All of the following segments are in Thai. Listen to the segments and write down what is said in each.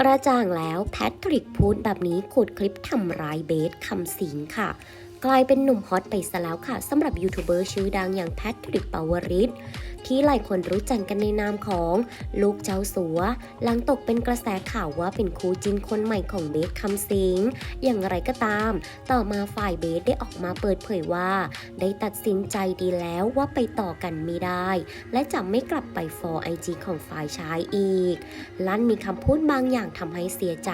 กระจ่างแล้วแพทริกพูดแบบนี้ขุดคลิปทำร้ายเบสคำสิงค่ะ กลายเป็นหนุ่มฮอตไปซะแล้วค่ะสำหรับยูทูบเบอร์ชื่อดังอย่างแพทริกปาวริศที่หลายคนรู้จักกันในนามของลูกเจ้าสัว หลังตกเป็นกระแสข่าวว่าเป็นคู่จิ้นคนใหม่ของเบสคำสิง อย่างไรก็ตาม ต่อมาฝ่ายเบสได้ออกมาเปิดเผยว่า ได้ตัดสินใจดีแล้วว่าไปต่อกันไม่ได้ และจะไม่กลับไปฟอร์ไอจีของฝ่ายชายอีก ลั่นมีคำพูดบางอย่างทำให้เสียใจ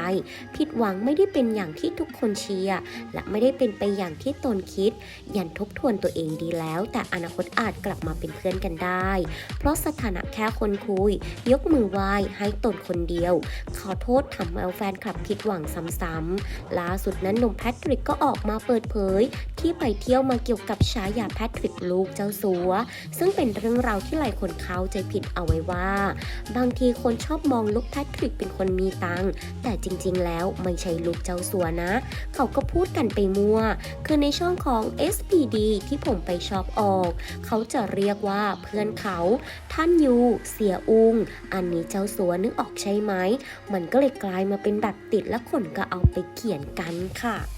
ผิดหวังไม่ได้เป็นอย่างที่ทุกคนเชียร์และไม่ได้เป็นไปอย่างที่ตนคิด ยันทบทวนตัวเองดีแล้ว แต่อนาคตอาจกลับมาเป็นเพื่อนกันได้ เพราะสถานะแค่คนคุย ยกมือไหว้ให้ตนคนเดียว ขอโทษทำเอาแฟนคลับผิดหวังซ้ำๆล่าสุดนั้นหนุ่มแพทริกก็ออกมาเปิดเผย ที่ไปเที่ยวมาเกี่ยวกับฉายาแพทริกลูกเจ้าสัว ซึ่งเป็นเรื่องราวที่หลายคนเข้าใจผิดเอาไว้ว่า บางทีคนชอบมองลุคแพทริกเป็นคนมีตังแต่จริงๆ แล้วไม่ใช่ลุคเจ้าสัวนะ เขาก็พูดกันไปมั่ว คือในช่องของ SPD ที่ผมไปชอบออก เขาจะเรียกว่าเพื่อนเขา ท่านยูเสียอุง อันนี้เจ้าสัวนึกออกใช่ไหม มันก็เลยกลายมาเป็นแบบติดและคนก็เอาไปเขียนกันค่ะ